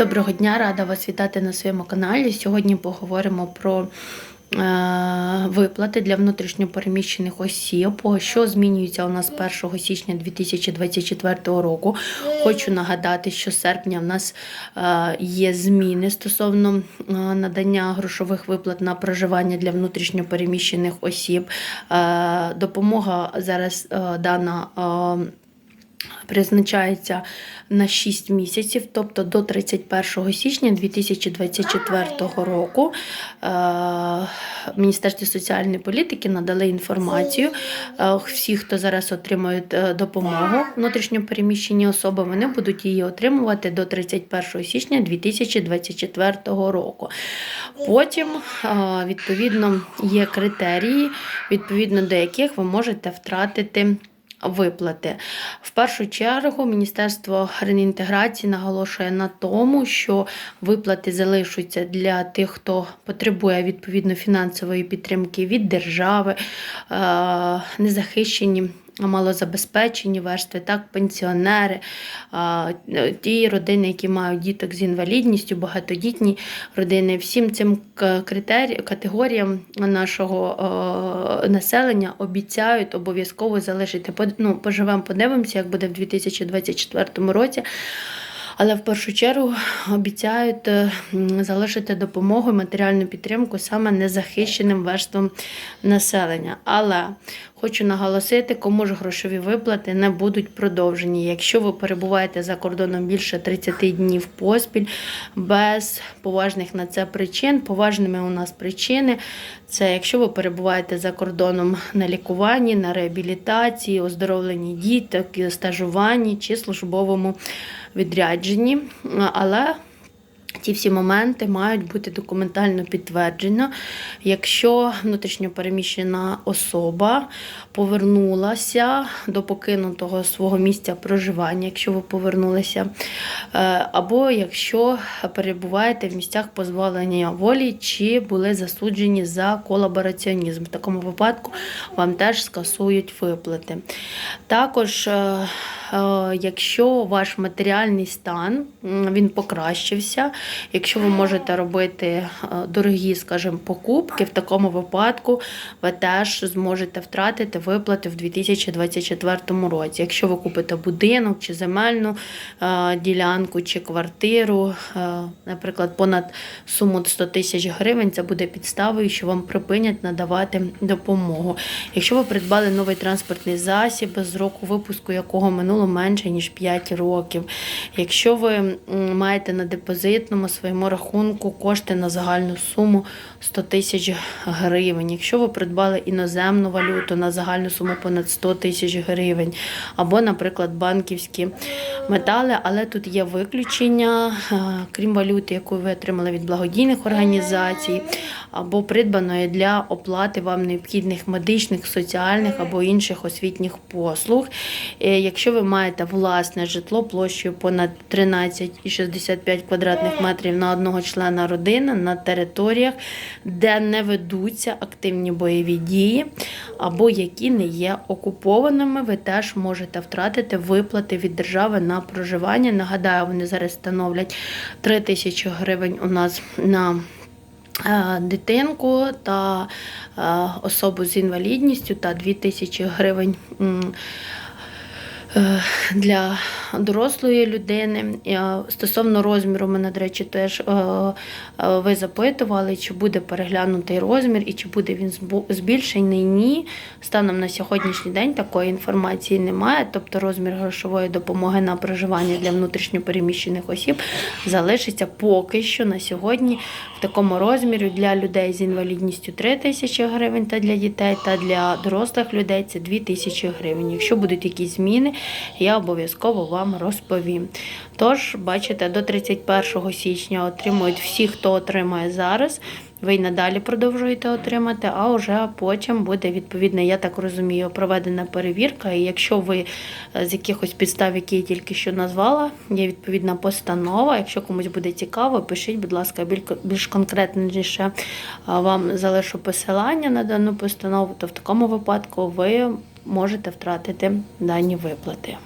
Доброго дня, рада вас вітати на своєму каналі. Сьогодні поговоримо про е, виплати для внутрішньопереміщених осіб, що змінюється у нас 1 січня 2024 року. Хочу нагадати, що з серпня в нас е, є зміни стосовно е, надання грошових виплат на проживання для внутрішньопереміщених осіб. Допомога зараз дана. Призначається на 6 місяців, тобто до 31 січня 2024 року. Е, Міністерстві соціальної політики надали інформацію. Е, Всі, хто зараз отримують е, допомогу внутрішньопереміщені особи, вони будуть її отримувати до 31 січня 2024 року. Потім, відповідно, є критерії, відповідно до яких ви можете втратити виплати. В першу чергу Міністерство реінтеграції наголошує на тому, що виплати залишаться для тих, хто потребує відповідно фінансової підтримки від держави, е, незахищені. Малозабезпечені верстви, так, пенсіонери, ті родини, які мають діток з інвалідністю, багатодітні родини. Всім цим категоріям нашого населення обіцяють обов'язково залишити. Ну, поживемо, подивимося, як буде в 2024 році. Але в першу чергу обіцяють е, залишити допомогу і матеріальну підтримку саме незахищеним верствам населення. Але хочу наголосити, кому ж грошові виплати не будуть продовжені. Якщо ви перебуваєте за кордоном більше 30 днів поспіль, без поважних на це причин, поважними у нас причини. Це якщо ви перебуваєте за кордоном на лікуванні, на реабілітації, оздоровленні діток, стажуванні чи службовому відрядженні. Але Ті всі моменти мають бути документально підтверджено. Якщо внутрішньопереміщена особа повернулася до покинутого свого місця проживання, якщо ви повернулися, е, або якщо перебуваєте в місцях позбавлення волі чи були засуджені за колабораціонізм. В такому випадку вам теж скасують виплати. Також е, е, якщо ваш матеріальний стан він покращився, якщо ви можете робити е, дорогі, скажімо, покупки, в такому випадку ви теж зможете втратити виплати в 2024 році. Якщо ви купите будинок чи земельну е, ділянку чи квартиру, е, наприклад, понад суму 100 тисяч гривень, це буде підставою, що вам припинять надавати допомогу. Якщо ви придбали новий транспортний засіб, з року випуску якого минуло менше ніж 5 років. Якщо ви маєте на депозитному своєму рахунку кошти на загальну суму 100 тисяч гривень, якщо ви придбали іноземну валюту на загальну суму понад 100 тисяч гривень, або, наприклад, банківські метали, але тут є виключення, е, крім валюти, яку ви отримали від благодійних організацій, або придбаної для оплати вам необхідних медичних, соціальних або інших освітніх послуг. Е, Якщо ви маєте власне житло площею понад 13,65 квадратних метрів на одного члена родини на територіях, де не ведуться активні бойові дії, або які не є окупованими, ви теж можете втратити виплати від держави на проживання. Нагадаю, вони зараз становлять 3 тисячі гривень у нас на е, дитинку та е, особу з інвалідністю та 2 тисячі гривень. Е, Для дорослої людини Е, стосовно розміру, мене, до речі, теж е, ви запитували, чи буде переглянутий розмір і чи буде він збільшений. Ні, станом на сьогоднішній день такої інформації немає. Тобто розмір грошової допомоги на проживання для внутрішньопереміщених осіб залишиться поки що на сьогодні в такому розмірі для людей з інвалідністю 3 тисячі гривень та для дітей, та для дорослих людей це 2 тисячі гривень. Якщо будуть якісь зміни, я обов'язково вам розповім. Тож, бачите, до 31 січня отримують всі, хто отримує зараз. Ви й надалі продовжуєте отримати, а вже потім буде відповідно, я так розумію, проведена перевірка. І якщо ви е, з якихось підстав, які я тільки що назвала, є відповідна постанова. Якщо комусь буде цікаво, пишіть, будь ласка, більш конкретніше вам залишу посилання на дану постанову, то в такому випадку ви можете втратити дані виплати.